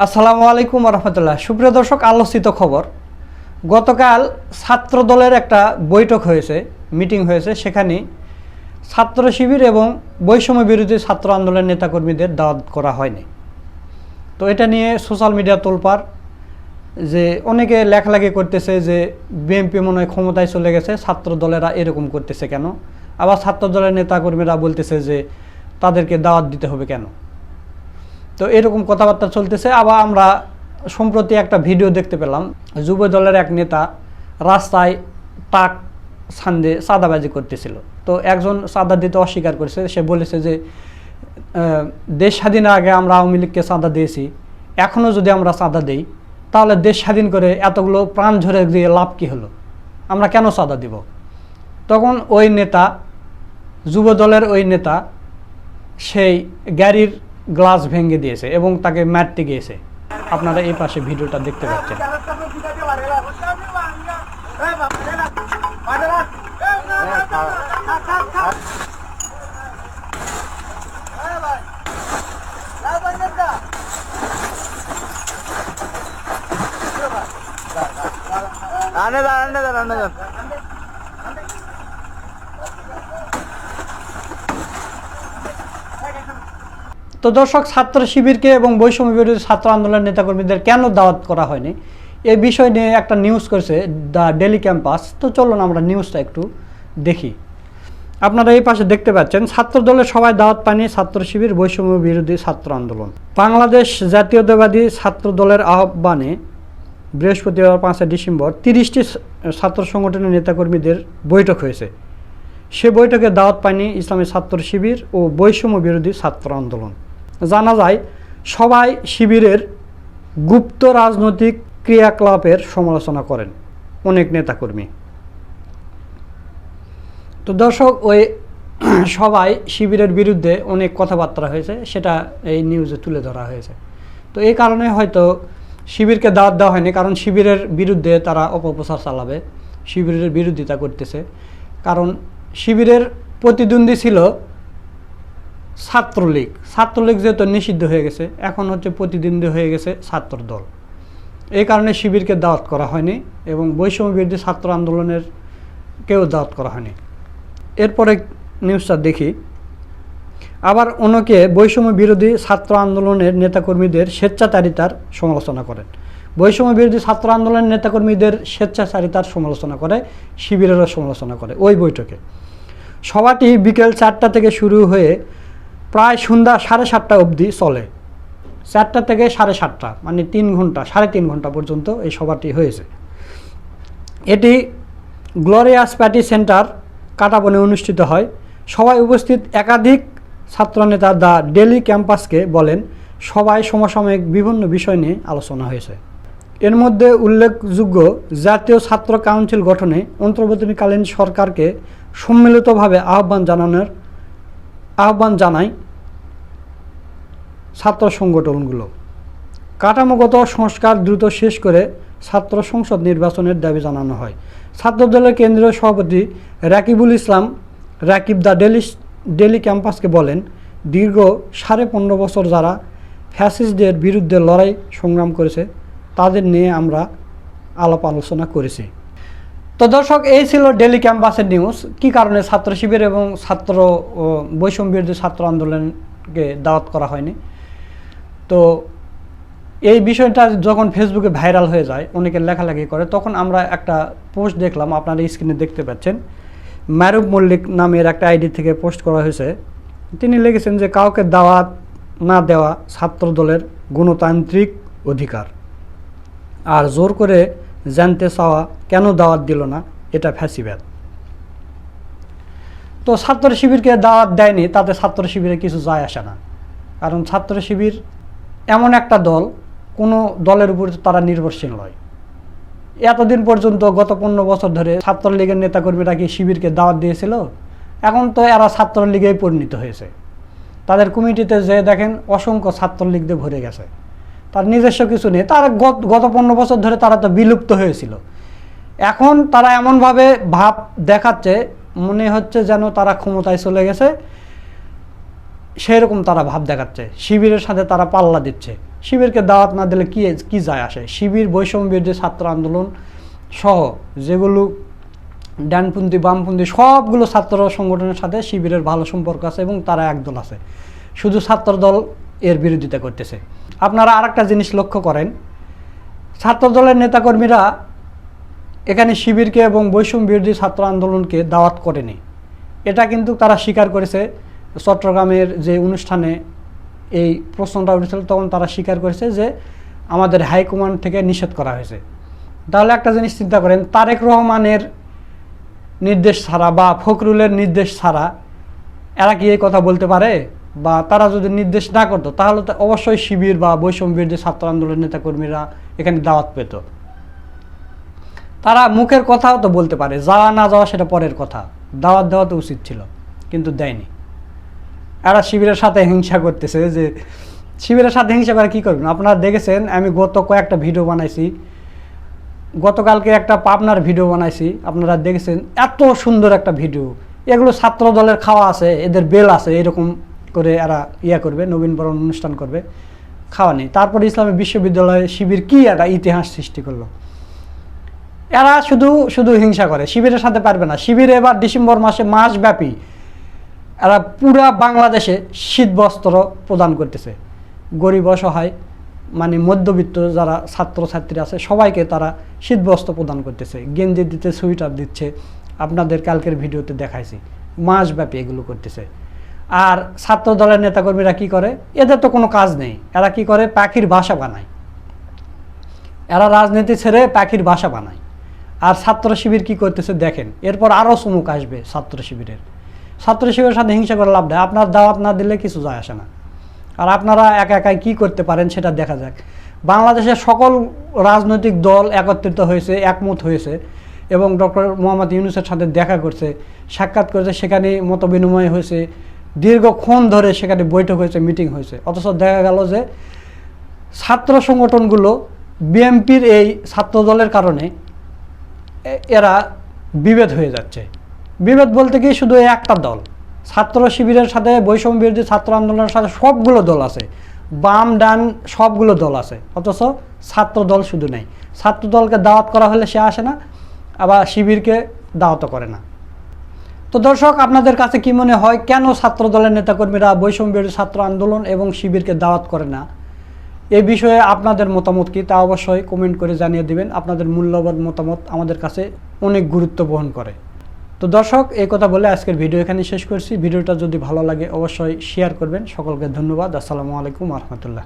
আসসালামু আলাইকুম রহমতুল্লাহ। সুপ্রিয় দর্শক, আলোচিত খবর। গতকাল ছাত্র দলের একটা বৈঠক হয়েছে, মিটিং হয়েছে, সেখানে ছাত্র শিবির এবং বৈষম্য বিরোধী ছাত্র আন্দোলনের নেতাকর্মীদের দাওয়াত করা হয়নি। তো এটা নিয়ে সোশ্যাল মিডিয়া তোলপার যে অনেকে লেখালেখি করতেছে যে বিএনপি মনে হয় ক্ষমতায় চলে গেছে ছাত্র দলেরা এরকম করতেছে কেন? আবার ছাত্র দলের নেতাকর্মীরা বলতেছে যে তাদেরকে দাওয়াত দিতে হবে কেন? তো এরকম কথাবার্তা চলতেছে। আবার আমরা সম্প্রতি একটা ভিডিও দেখতে পেলাম। যুব দলের এক নেতা রাস্তায় টাক সান্দে চাঁদাবাজি করতেছিল। তো একজন চাঁদা দিতে অস্বীকার করেছে। সে বলেছে যে দেশ স্বাধীনের আগে আমরা আওয়ামী লীগকে চাঁদা দিয়েছি। এখনও যদি আমরা চাঁদা দিই, তাহলে দেশ স্বাধীন করে এতগুলো প্রাণ ঝরে দিয়ে লাভ কী হলো? আমরা কেন চাঁদা দিব? তখন ওই নেতা, যুব দলের ওই নেতা, সেই গাড়ির গ্লাস ভেঙে দিয়েছে এবং তাকে মারতে গিয়েছে আপনারা এই পাশে ভিডিওটা দেখতে পাচ্ছেন। আনে যান আনে যান তো দর্শক, ছাত্র শিবিরকে এবং বৈষম্য বিরোধী ছাত্র আন্দোলনের নেতাকর্মীদের কেন দাওয়াত করা হয়নি? এই বিষয় নিয়ে একটা নিউজ করেছে দ্য ডেলি ক্যাম্পাস তো চলুন আমরা নিউজটা একটু দেখি। আপনারা এই পাশে দেখতে পাচ্ছেন, ছাত্র দলের সবাই দাওয়াত পায়নি ছাত্র শিবির, বৈষম্য বিরোধী ছাত্র আন্দোলন। বাংলাদেশ জাতীয়তাবাদী ছাত্র দলের আহ্বানে বৃহস্পতিবার পাঁচই ডিসেম্বর তিরিশটি ছাত্র সংগঠনের নেতাকর্মীদের বৈঠক হয়েছে। সে বৈঠকে দাওয়াত পায়নি ইসলামী ছাত্র শিবির ও বৈষম্য বিরোধী ছাত্র আন্দোলন। জানা যায়, সবাই শিবিরের গুপ্ত রাজনৈতিক ক্রিয়াকলাপের সমালোচনা করেন অনেক নেতাকর্মী। তো দর্শক, ওই সবাই শিবিরের বিরুদ্ধে অনেক কথাবার্তা হয়েছে, সেটা এই নিউজে তুলে ধরা হয়েছে। তো এই কারণে হয়তো শিবিরকে দাওয়াত দেওয়া হয়নি, কারণ শিবিরের বিরুদ্ধে তারা অপপ্রচার চালাবে, শিবিরের বিরোধিতা করতেছে। কারণ শিবিরের প্রতিদ্বন্দ্বী ছিল ছাত্রলীগ। ছাত্রলীগ যেহেতু নিষিদ্ধ হয়ে গেছে, এখন হচ্ছে প্রতিদ্বন্দ্বী হয়ে গেছে ছাত্র দল। এই কারণে শিবিরকে দাওয়াত করা হয়নি এবং বৈষম্য বিরোধী ছাত্র আন্দোলনের কেউ দাওয়াত করা হয়নি। এরপরে নিউজটা দেখি। আবার অনেকে বৈষম্য বিরোধী ছাত্র আন্দোলনের নেতাকর্মীদের স্বেচ্ছাচারিতার সমালোচনা করেন। বৈষম্য বিরোধী ছাত্র আন্দোলনের নেতাকর্মীদের স্বেচ্ছাচারিতার সমালোচনা করে, শিবিরেরও সমালোচনা করে। ওই বৈঠকে। সভাটি বিকেল চারটা থেকে শুরু হয়ে প্রায় সন্ধ্যা সাড়ে সাতটা অবধি চলে। চারটা থেকে সাড়ে সাতটা মানে তিন ঘণ্টা, সাড়ে তিন ঘণ্টা পর্যন্ত এই সভাটি হয়েছে। এটি গ্লোরিয়াস প্যাটি সেন্টার কাটাবনে অনুষ্ঠিত হয়। সবাই উপস্থিত একাধিক ছাত্রনেতা দ্য ডেলি ক্যাম্পাসকে বলেন সবাই সমসাময়িক বিভিন্ন বিষয় নিয়ে আলোচনা হয়েছে। এর মধ্যে উল্লেখযোগ্য জাতীয় ছাত্র কাউন্সিল গঠনে অন্তর্বর্তীকালীন সরকারকে সম্মিলিতভাবে আহ্বান জানানোর আহ্বান জানায় ছাত্র সংগঠনগুলো। কাঠামোগত সংস্কার দ্রুত শেষ করে ছাত্র সংসদ নির্বাচনের দাবি জানানো হয়। ছাত্রদলের কেন্দ্রীয় সভাপতি Rakibul Islam Rakib the Daily Daily ক্যাম্পাসকে বলেন, দীর্ঘ সাড়ে পনেরো বছর যারা ফ্যাসিস্টদের বিরুদ্ধে লড়াই সংগ্রাম করেছে, তাদের নিয়ে আমরা আলাপ আলোচনা করেছি। তো দর্শক, এই ছিল ডেলি ক্যাম্পাসের নিউজ। কি কারণে ছাত্র শিবির এবং ছাত্র বৈষম্য বিরোধী ছাত্র আন্দোলনকে দাওয়াত করা হয়নি? তো এই বিষয়টা যখন ফেসবুকে ভাইরাল হয়ে যায়, অনেকে লেখালেখি করে, তখন আমরা একটা পোস্ট দেখলাম, আপনারা স্ক্রিনে দেখতে পাচ্ছেন। ম্যারুব মল্লিক নামের একটা আইডি থেকে পোস্ট করা হয়েছে। তিনি লিখেছেন যে, কাউকে দাওয়াত না দেওয়া ছাত্র দলের গণতান্ত্রিক অধিকার। আর জোর করে জানতে চাওয়া কেন দাওয়াত দিল না, এটা ফ্যাসিবাদ। তো ছাত্র শিবিরকে দাওয়াত দেয়নি, তাতে ছাত্র শিবিরে কিছু যায় আসে না। কারণ ছাত্র শিবির এমন একটা দল, কোনো দলের উপর তারা নির্ভরশীল নয়। এতদিন পর্যন্ত গত পনেরো বছর ধরে ছাত্রলীগের নেতাকর্মীরা কি শিবিরকে দাওয়াত দিয়েছিল? এখন তো এরা ছাত্রলীগেই পরিণত হয়েছে। তাদের কমিটিতে যে দেখেন অসংখ্য ছাত্রলীগদের ভরে গেছে। তার নিজস্ব কিছু নেই। তারা গত পনেরো বছর ধরে তারা তো বিলুপ্ত হয়েছিল। এখন তারা এমনভাবে ভাব দেখাচ্ছে, মনে হচ্ছে যেন তারা ক্ষমতায় চলে গেছে। সেই রকম তারা ভাব দেখাচ্ছে। শিবিরের সাথে তারা পাল্লা দিচ্ছে। শিবিরকে দাওয়াত না দিলে কি কি যায় আসে? শিবির বৈষম্য বিরোধী ছাত্র আন্দোলন সহ যেগুলো ডানপন্থী, বামপন্থী সবগুলো ছাত্র সংগঠনের সাথে শিবিরের ভালো সম্পর্ক আছে এবং তারা একদল আছে। শুধু ছাত্র দল এর বিরোধিতা করতেছে। আপনারা আরেকটা জিনিস লক্ষ্য করেন। ছাত্র দলের নেতাকর্মীরা এখানে শিবিরকে এবং বৈষম্য বিরোধী ছাত্র আন্দোলনকে দাওয়াত করেনি। এটা কিন্তু তারা স্বীকার করেছে চট্টগ্রামের যে অনুষ্ঠানে এই প্রশ্নটা উঠেছিল, তখন তারা স্বীকার করেছে যে আমাদের হাইকমান্ড থেকে নিষেধ করা হয়েছে। তাহলে একটা জিনিস চিন্তা করেন, তারেক রহমানের নির্দেশ ছাড়া বা ফখরুলের নির্দেশ ছাড়া এরা কি এই কথা বলতে পারে? বা তারা যদি নির্দেশ না করতো, তাহলে তো অবশ্যই শিবির বা বৈষম্য বিরোধী ছাত্র আন্দোলনের নেতাকর্মীরা এখানে দাওয়াত পেত। তারা মুখের কথাও তো বলতে পারে যাওয়া না যাওয়া সেটা পরের কথা। দাওয়াত দেওয়া তো উচিত ছিল, কিন্তু দেয়নি। এরা শিবিরের সাথে হিংসা করতেছে যে শিবিরের সাথে হিংসা করে কী করবেন? আপনারা দেখেছেন, আমি গত কয়েকটা ভিডিও বানাইছি। গতকালকে একটা পাবনার ভিডিও বানাইছি, আপনারা দেখেছেন, এত সুন্দর একটা ভিডিও। এগুলো ছাত্র দলের খাওয়া আছে, এদের বেল আছে, এরকম করে এরা ইয়া করবে, নবীনবরণ অনুষ্ঠান করবে, খাওয়া নেই। তারপরে ইসলামী বিশ্ববিদ্যালয়ে শিবির কি একটা ইতিহাস সৃষ্টি করল? এরা শুধু শুধু হিংসা করে, শিবিরের সাথে পারবে না। শিবির এবার ডিসেম্বর মাসে মাসব্যাপী। এরা পুরা বাংলাদেশে শীত বস্ত্র প্রদান করতেছে। গরিব অসহায় মানে মধ্যবিত্ত যারা ছাত্রছাত্রী আছে, সবাইকে তারা শীত বস্ত্র প্রদান করতেছে। গেঞ্জি দিতে সুইটার দিচ্ছে। আপনাদের কালকের ভিডিওতে দেখাইছি। মাসব্যাপী এগুলো করতেছে। আর ছাত্র দলের নেতাকর্মীরা কি করে? এদের তো কোনো কাজ নেই। এরা কি করে? পাখির বাসা বানায়। এরা রাজনীতি ছেড়ে পাখির বাসা বানায়। আর ছাত্র শিবির কি করতেছে দেখেন। এরপর আরও চমুক আসবে ছাত্র শিবিরের। ছাত্র শিবিরের সাথে হিংসা করে লাভ নেই। আপনার দাওয়াত না দিলে কিছু যায় আসে না। আর আপনারা একা একাই কী করতে পারেন সেটা দেখা যাক। বাংলাদেশের সকল রাজনৈতিক দল একত্রিত হয়েছে, একমত হয়েছে এবং ডক্টর মোহাম্মদ ইউনুসের সাথে দেখা করছে, সাক্ষাৎ করেছে, সেখানে মত বিনিময় হয়েছে, দীর্ঘক্ষণ ধরে সেখানে বৈঠক হয়েছে, মিটিং হয়েছে। অথচ দেখা গেল যে ছাত্র সংগঠনগুলো বিএমপির এই ছাত্র দলের কারণে এরা বিভেদ হয়ে যাচ্ছে। বিভেদ বলতে কি শুধু একটা দল? ছাত্র শিবিরের সাথে বৈষম্য বিরোধী ছাত্র আন্দোলনের সাথে সবগুলো দল আছে। বাম, ডান, সবগুলো দল আছে। অথচ ছাত্র দল শুধু নেই। ছাত্র দলকে দাওয়াত করা হলে সে আসে না, আবার শিবিরকে দাওয়াতও করে না। তো দর্শক, আপনাদের কাছে কি মনে হয় কেন ছাত্র দলের নেতাকর্মীরা বৈষম্য বিরোধী ছাত্র আন্দোলন এবং শিবিরকে দাওয়াত করে না? এ বিষয়ে আপনাদের মতামত কি তা অবশ্যই কমেন্ট করে জানিয়ে দিবেন। আপনাদের মূল্যবান মতামত আমাদের কাছে অনেক গুরুত্ব বহন করে। তো দর্শক, এই কথা বলে আজকের ভিডিও এখানে শেষ করছি। ভিডিওটা যদি ভালো লাগে, অবশ্যই শেয়ার করবেন। সকলকে ধন্যবাদ। আসসালামু আলাইকুম রহমতুল্লাহ।